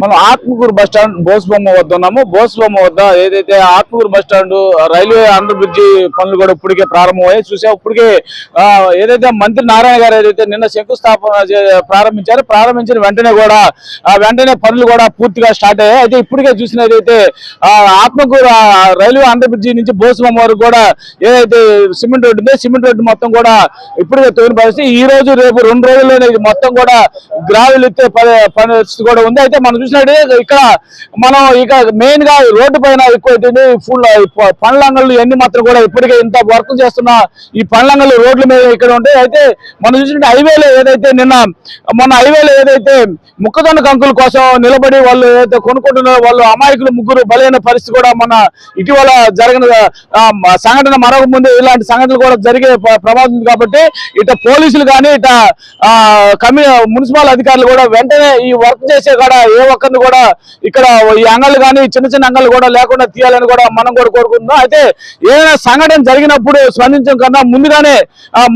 మనం Atmakur bus stand వద్ద ఉన్నాము. బోస్బొమ్మ వద్ద ఏదైతే Atmakur bus stand railway under bridge పనులు కూడా ఇప్పటికే ప్రారంభమయ్యాయి. చూసావు ఇప్పటికే ఏదైతే మంత్రి నారాయణ గారు ఏదైతే నిన్న శంకుస్థాపన ప్రారంభించారు ప్రారంభించిన వెంటనే కూడా వెంటనే పనులు కూడా పూర్తిగా స్టార్ట్ అయ్యాయి. అయితే ఇప్పటికే చూసిన ఏదైతే ఆత్మకూరు రైల్వే అండర్ బ్రిడ్జి నుంచి బోస్బొమ్మ వరకు కూడా ఏదైతే సిమెంట్ రోడ్డు ఉందో సిమెంట్ రోడ్డు మొత్తం కూడా ఇప్పటికే తోని పరిస్థితి ఈ రోజు రేపు రెండు రోజుల్లోనే ఇది మొత్తం కూడా గ్రావెల్ ఎత్తే పని పరిస్థితి కూడా ఉంది. అయితే మనం చూసినట్టు ఇక్కడ మనం ఇక మెయిన్గా రోడ్డు పైన ఎక్కువ ఫుల్ పండ్లంగళ్ళు ఎన్ని ఇవన్నీ మాత్రం కూడా ఇప్పటికే ఇంత వర్క్ చేస్తున్న ఈ పండ్లంగళ్ళు రోడ్ల మీద ఇక్కడ ఉంటాయి అయితే మనం చూసినట్టు హైవేలో ఏదైతే నిన్న మన హైవేలో ఏదైతే ముక్కజొన్న కంకుల కోసం నిలబడి వాళ్ళు ఏదైతే కొనుక్కుంటున్నారో వాళ్ళు అమాయకులు ముగ్గురు బలైన పరిస్థితి కూడా మన ఇటీవల జరిగిన సంఘటన మరొక ముందు ఇలాంటి సంఘటనలు కూడా జరిగే ప్రమాదం ఉంది కాబట్టి ఇట పోలీసులు కానీ ఇట ఆ, కమి మున్సిపల్ అధికారులు కూడా వెంటనే ఈ వర్క్ చేసే కూడా ఏ ఒక్కరిని కూడా ఇక్కడ ఈ అంగళ్ళు కానీ చిన్న చిన్న అంగళ్ళు కూడా లేకుండా తీయాలని కూడా మనం కూడా కోరుకుంటున్నాం. అయితే ఏదైనా సంఘటన జరిగినప్పుడు స్పందించడం కన్నా ముందుగానే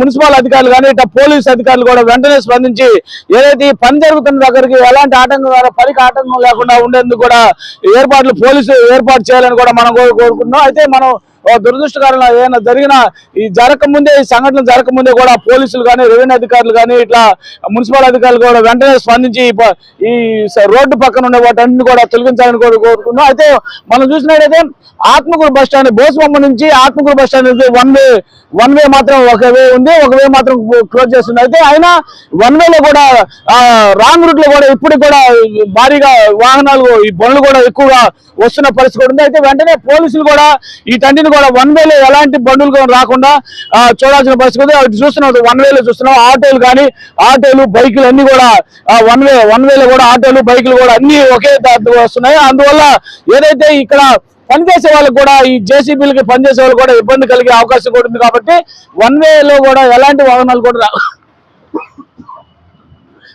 మున్సిపల్ అధికారులు కానీ ఇట్లా పోలీస్ అధికారులు కూడా వెంటనే స్పందించి ఏదైతే పని జరుగుతున్న దగ్గరికి ఎలాంటి ఆటంకం ద్వారా పనికి ఆటంకం లేకుండా ఉండేందుకు కూడా ఏర్పాట్లు పోలీసు ఏర్పాటు చేయాలని కూడా మనం కోరు- కోరుకుంటున్నాం. అయితే మనం దురదృష్టకరంగా ఏదైనా జరిగిన ఈ జరగకముందే ఈ సంఘటన జరగకముందే కూడా పోలీసులు కానీ రెవెన్యూ అధికారులు కానీ ఇట్లా మున్సిపల్ అధికారులు కూడా వెంటనే స్పందించి ఈ రోడ్డు పక్కన ఉండే వాటన్నిటిని కూడా తొలగించాలని కూడా కోరుకున్నాం అయితే మనం చూసినట్టయితే ఆత్మకూరు బస్ స్టాండ్ బోసబొమ్మ నుంచి ఆత్మకూరు బస్ స్టాండ్ నుంచి వన్ వే వన్ వే మాత్రం ఒక వే ఉంది. ఒక వే మాత్రం క్లోజ్ చేస్తుంది. అయితే అయినా వన్ వేలో కూడా రాంగ్ రూట్లో కూడా ఇప్పుడు కూడా భారీగా వాహనాలు ఈ బండ్లు కూడా ఎక్కువగా వస్తున్న పరిస్థితి ఉంది. అయితే వెంటనే పోలీసులు కూడా ఈ తండ్రిని కూడా వన్ వేలో ఎలాంటి బండ్లు కూడా రాకుండా చూడాల్సిన పరిస్థితి అవి అటు చూస్తున్నాం వన్ వేలో చూస్తున్నాం ఆటోలు కానీ ఆటోలు బైకులు అన్ని కూడా వన్ వే వన్ వేలో కూడా ఆటోలు బైకులు కూడా అన్ని ఒకే వస్తున్నాయి. అందువల్ల ఏదైతే ఇక్కడ పనిచేసే వాళ్ళకి కూడా ఈ జేసీబీలకి పనిచేసే వాళ్ళు కూడా ఇబ్బంది కలిగే అవకాశం కూడా ఉంది కాబట్టి వన్ వేలో కూడా ఎలాంటి వాహనాలు కూడా రా-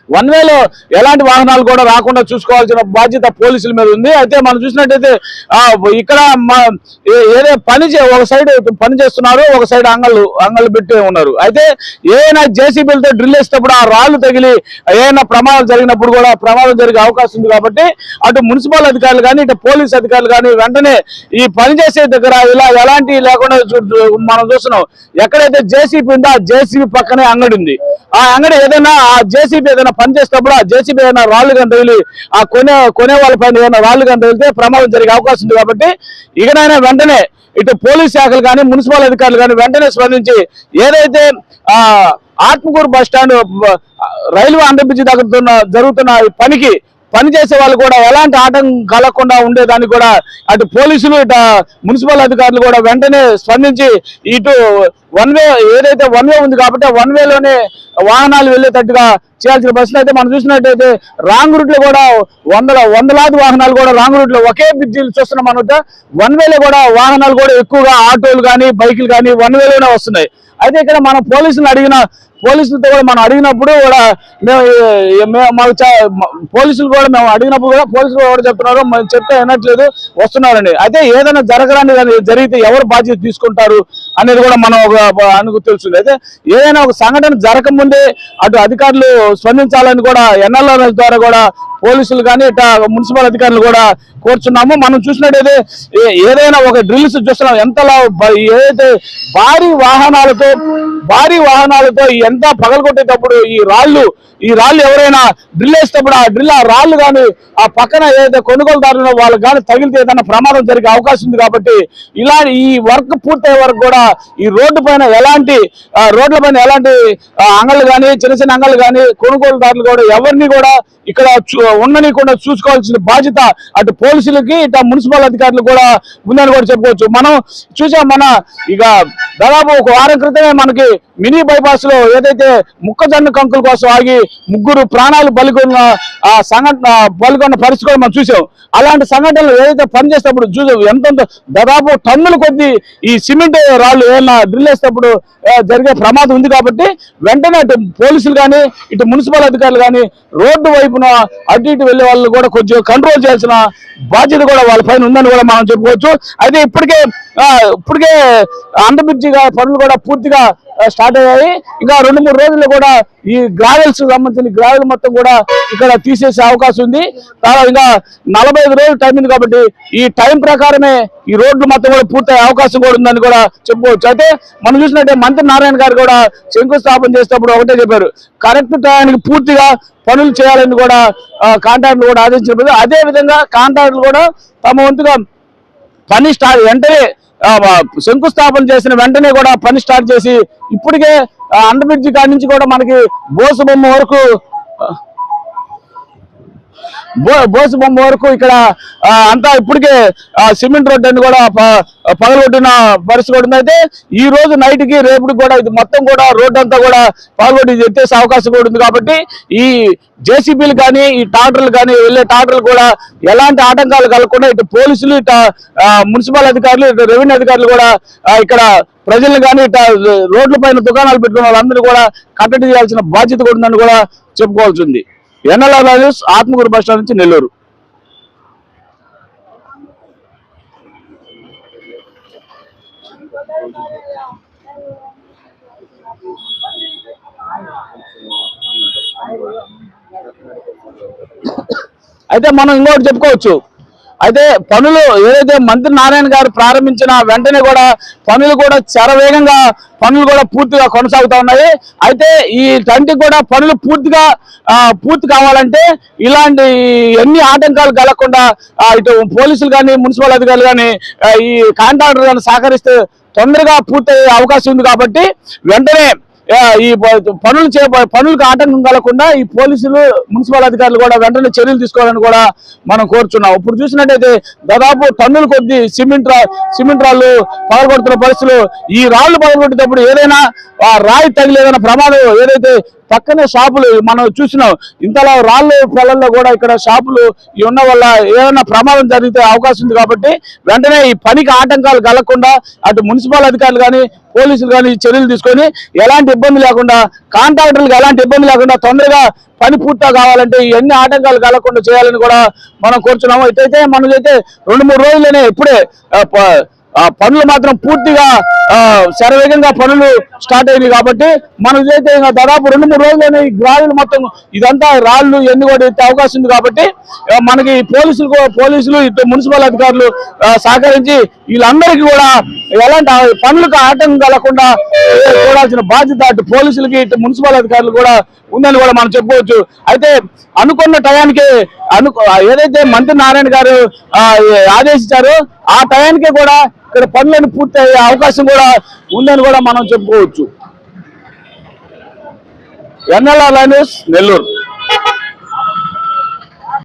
వన్ వేలో ఎలాంటి వాహనాలు కూడా రాకుండా చూసుకోవాల్సిన బాధ్యత పోలీసుల మీద ఉంది. అయితే మనం చూసినట్టయితే ఆ, ఇక్కడ మ- ఏదో పని ఒక సైడ్ పని చేస్తున్నారు ఒక సైడ్ అంగళ్ళు అంగళ్ళు పెట్టి ఉన్నారు. అయితే ఏదైనా జేసీబీలతో డ్రిల్ వేసేటప్పుడు ఆ రాళ్ళు తగిలి ఏదైనా ప్రమాదం జరిగినప్పుడు కూడా ప్రమాదం జరిగే అవకాశం ఉంది కాబట్టి అటు మున్సిపల్ అధికారులు కానీ ఇటు పోలీస్ అధికారులు కానీ వెంటనే ఈ పని చేసే దగ్గర ఇలా ఎలాంటి లేకుండా మనం చూస్తున్నాం. ఎక్కడైతే జేసీబీ ఉందో ఆ జేసీబీ పక్కనే అంగడి ఉంది. ఆ అంగడి ఏదైనా ఆ జేసీబీ ఏదైనా పని చేసేటప్పుడు ఆ జేసీబీ ఏదైనా రాళ్ళు కానీ తగిలి ఆ కొనే కొనే వాళ్ళ పైన ఏదైనా రాళ్ళు కానీ తగిలితే ప్రమాదం జరిగే అవకాశం ఉంది కాబట్టి ఇకనైనా వెంటనే ఇటు పోలీస్ శాఖలు కానీ మున్సిపల్ అధికారులు కానీ వెంటనే స్పందించి ఏదైతే ఆ Atmakur bus stand railway under bridge దగ్గర జరుగుతున్న ఈ పనికి పని చేసే వాళ్ళు కూడా ఎలాంటి ఆటంకం కలగకుండా ఉండేదానికి కూడా అటు పోలీసులు ఇటు మున్సిపల్ అధికారులు కూడా వెంటనే స్పందించి ఇటు వన్ వే ఏదైతే వన్ వే ఉంది కాబట్టి వన్ వేలోనే వాహనాలు వెళ్ళేటట్టుగా చేయాల్సిన బస్సులు అయితే మనం చూసినట్టయితే రాంగ్ రూట్లో కూడా వందల వందలాది వాహనాలు కూడా రాంగ్ రూట్లో ఒకే బ్రిడ్జిలు చూస్తున్నాం అనమాట వన్ వేలో కూడా వాహనాలు కూడా ఎక్కువగా ఆటోలు కానీ బైకులు కానీ వన్ వేలోనే వస్తున్నాయి. అయితే ఇక్కడ మనం పోలీసులు అడిగిన పోలీసులతో కూడా మనం అడిగినప్పుడు కూడా మేము మేము మాకు పోలీసులు కూడా మేము అడిగినప్పుడు కూడా పోలీసులు కూడా చెప్తున్నారు మేము చెప్తే వినట్లేదు వస్తున్నారని అయితే ఏదైనా జరగరాని జరిగితే ఎవరు బాధ్యత తీసుకుంటారు? అనేది కూడా మనం ఒక అనుకు తెలుస్తుంది. అయితే ఏదైనా ఒక సంఘటన జరగకముందే అటు అధికారులు స్పందించాలని కూడా ఎన్ఎల్ఆర్ ద్వారా కూడా పోలీసులు కానీ ఇట మున్సిపల్ అధికారులు కూడా కోరుచున్నాము. మనం చూసినట్టయితే ఏ- ఏదైనా ఒక డ్రిల్స్ చూస్తున్నాం. ఎంతలా ఏదైతే భారీ వాహనాలతో భారీ వాహనాలతో ఎంత పగలగొట్టేటప్పుడు ఈ రాళ్ళు ఈ రాళ్ళు ఎవరైనా డ్రిల్ వేసేటప్పుడు ఆ డ్రిల్ ఆ రాళ్ళు కానీ ఆ పక్కన ఏదైతే కొనుగోలుదారులు వాళ్ళకి కానీ తగిలితే ఏదైనా ప్రమాదం జరిగే అవకాశం ఉంది కాబట్టి ఇలా ఈ వర్క్ పూర్తయ్యే వరకు కూడా ఈ రోడ్డు పైన ఎలాంటి రోడ్ల పైన ఎలాంటి ఆ, అంగళ్ళు కానీ చిన్న చిన్న అంగళ్ళు కానీ కొనుగోలుదారులు కూడా ఎవరిని కూడా ఇక్కడ చూ- ఉండనీయకుండా చూసుకోవాల్సిన బాధ్యత అటు పోలీసులకి ఇటు మున్సిపల్ అధికారులు కూడా ఉందని కూడా చెప్పుకోవచ్చు. మనం చూసాం మన ఇక దాదాపు ఒక వారం క్రితమే మనకి మినీ బైపాస్లో ఏదైతే ముక్కజొన్న కంకుల కోసం ఆగి ముగ్గురు ప్రాణాలు బలికొన్న ఆ సంఘటన బలికొన్న పరిస్థితి కూడా మనం చూసాం. అలాంటి సంఘటనలు ఏదైతే పనిచేసేటప్పుడు చూసాం ఎంత దాదాపు టన్నుల కొద్ది ఈ సిమెంట్ వాళ్ళు ఏమన్నా డ్రిల్ వేసేటప్పుడు జరిగే ప్రమాదం ఉంది కాబట్టి వెంటనే అటు పోలీసులు కానీ ఇటు మున్సిపల్ అధికారులు కానీ రోడ్డు వైపున అటు ఇటు వెళ్ళే వాళ్ళు కూడా కొంచెం కంట్రోల్ చేయాల్సిన బాధ్యత కూడా వాళ్ళ పైన ఉందని కూడా మనం చెప్పుకోవచ్చు. అయితే ఇప్పటికే ఇప్పటికే అండర్బ్రిడ్జి పనులు కూడా పూర్తిగా స్టార్ట్ అయ్యాయి. ఇంకా రెండు మూడు రోజుల్లో కూడా ఈ గ్రావెల్స్ సంబంధించిన గ్రావెల్ మొత్తం కూడా ఇక్కడ తీసేసే అవకాశం ఉంది. ఇంకా నలభై ఐదు రోజులు టైం ఉంది కాబట్టి ఈ టైం ప్రకారమే ఈ రోడ్లు మొత్తం కూడా పూర్తయ్యే అవకాశం కూడా ఉందని కూడా చెప్పుకోవచ్చు. అయితే మనం చూసినట్టే మంత్రి నారాయణ గారు కూడా శంకుస్థాపన చేసేటప్పుడు ఒకటే చెప్పారు. కరెక్ట్ టైంకి పూర్తిగా పనులు చేయాలని కూడా కాంట్రాక్టులు కూడా ఆదేశించారు అదే విధంగా కాంట్రాక్టులు కూడా తమ వంతుగా పని స్టార్ట్ వెంటనే శంకుస్థాపన చేసిన వెంటనే కూడా పని స్టార్ట్ చేసి ఇప్పటికే అండర్ బ్రిడ్జి కాడి నుంచి కూడా మనకి బోసు బొమ్మ వరకు బోసు బొమ్మ వరకు ఇక్కడ అంతా ఇప్పటికే సిమెంట్ రోడ్డు అని కూడా ప- పగలగొట్టిన పరిస్థితి కూడా అయితే ఈ రోజు నైట్కి రేపుకి కూడా ఇది మొత్తం కూడా రోడ్డు అంతా కూడా పగలగొట్టి ఎత్తేసే అవకాశం కూడా ఉంది కాబట్టి ఈ జేసీబీలు కానీ ఈ ట్రాక్టర్లు కానీ వెళ్ళే ట్రాక్టర్లు కూడా ఎలాంటి ఆటంకాలు కలగకుండా ఇటు పోలీసులు ఇటు మున్సిపల్ అధికారులు ఇటు రెవెన్యూ అధికారులు కూడా ఇక్కడ ప్రజలను కానీ ఇటు రోడ్ల పైన దుకాణాలు పెట్టుకున్న వాళ్ళందరూ కూడా కట్టడి చేయాల్సిన బాధ్యత కూడా ఉందని కూడా చెప్పుకోవాల్సి ఉంది. NLR Rajesh Atmakur bus stand నుంచి నెల్లూరు. అయితే మనం ఇంకోటి చెప్పుకోవచ్చు. అయితే పనులు ఏదైతే మంత్రి నారాయణ గారు ప్రారంభించిన వెంటనే కూడా పనులు కూడా చరవేగంగా పనులు కూడా పూర్తిగా కొనసాగుతూ ఉన్నాయి. అయితే ఈ తంటి కూడా పనులు పూర్తిగా పూర్తి కావాలంటే ఇలాంటి ఎన్ని ఆటంకాలు కలగకుండా ఇటు పోలీసులు కానీ మున్సిపల్ అధికారులు కానీ ఈ కాంట్రాక్టర్ కానీ సహకరిస్తే తొందరగా పూర్తయ్యే అవకాశం ఉంది కాబట్టి వెంటనే ఈ పనులు చే పనులకు ఆటంకం కలగకుండా ఈ పోలీసులు మున్సిపల్ అధికారులు కూడా వెంటనే చర్యలు తీసుకోవాలని కూడా మనం కోరుచున్నాం. ఇప్పుడు చూసినట్టయితే దాదాపు టన్నుల కొద్ది సిమెంట్ రా సిమెంట్ రాళ్ళు పగలగొడుతున్న పరిస్థితులు ఈ రాళ్ళు పగలగొట్టేటప్పుడు ఏదైనా ఆ రాయి తగిలి ఏదైనా ప్రమాదం ఏదైతే పక్కనే షాపులు మనం చూసినాం. ఇంతలా రాళ్ళు పొలంలో కూడా ఇక్కడ షాపులు ఇవి ఉన్న వల్ల ఏదైనా ప్రమాదం జరిగితే అవకాశం ఉంది కాబట్టి వెంటనే ఈ పనికి ఆటంకాలు కలగకుండా అటు మున్సిపల్ అధికారులు కానీ పోలీసులు కానీ చర్యలు తీసుకొని ఎలాంటి ఇబ్బంది లేకుండా కాంట్రాక్టర్లకు ఎలాంటి ఇబ్బంది లేకుండా తొందరగా పని పూర్తిగా కావాలంటే ఎన్ని ఆటంకాలు కలగకుండా చేయాలని కూడా మనం కోరుచున్నాము. అయితే మనకైతే రెండు మూడు రోజుల్లోనే ఇప్పుడే పనులు మాత్రం పూర్తిగా శరవేగంగా పనులు స్టార్ట్ అయినాయి కాబట్టి మనకైతే ఇంకా దాదాపు రెండు మూడు రోజుల్లోనే ఈ గ్రావెల్ మొత్తం ఇదంతా రాళ్ళు ఎన్ని కూడా ఎత్తే అవకాశం ఉంది కాబట్టి మనకి పోలీసులు పోలీసులు ఇటు మున్సిపల్ అధికారులు సహకరించి వీళ్ళందరికీ కూడా ఎలాంటి పనులకు ఆటంకం కలగకుండా చూడాల్సిన బాధ్యత అటు పోలీసులకి ఇటు మున్సిపల్ అధికారులు కూడా ఉందని కూడా మనం చెప్పుకోవచ్చు. అయితే అనుకున్న టయానికి అను ఏదైతే మంత్రి నారాయణ గారు ఆదేశించారు ఆదేశించారో ఆ టయానికి కూడా ఇక్కడ పనులను పూర్తి అయ్యే అవకాశం కూడా ఉందని కూడా మనం చెప్పుకోవచ్చు. NLR lines Nellore.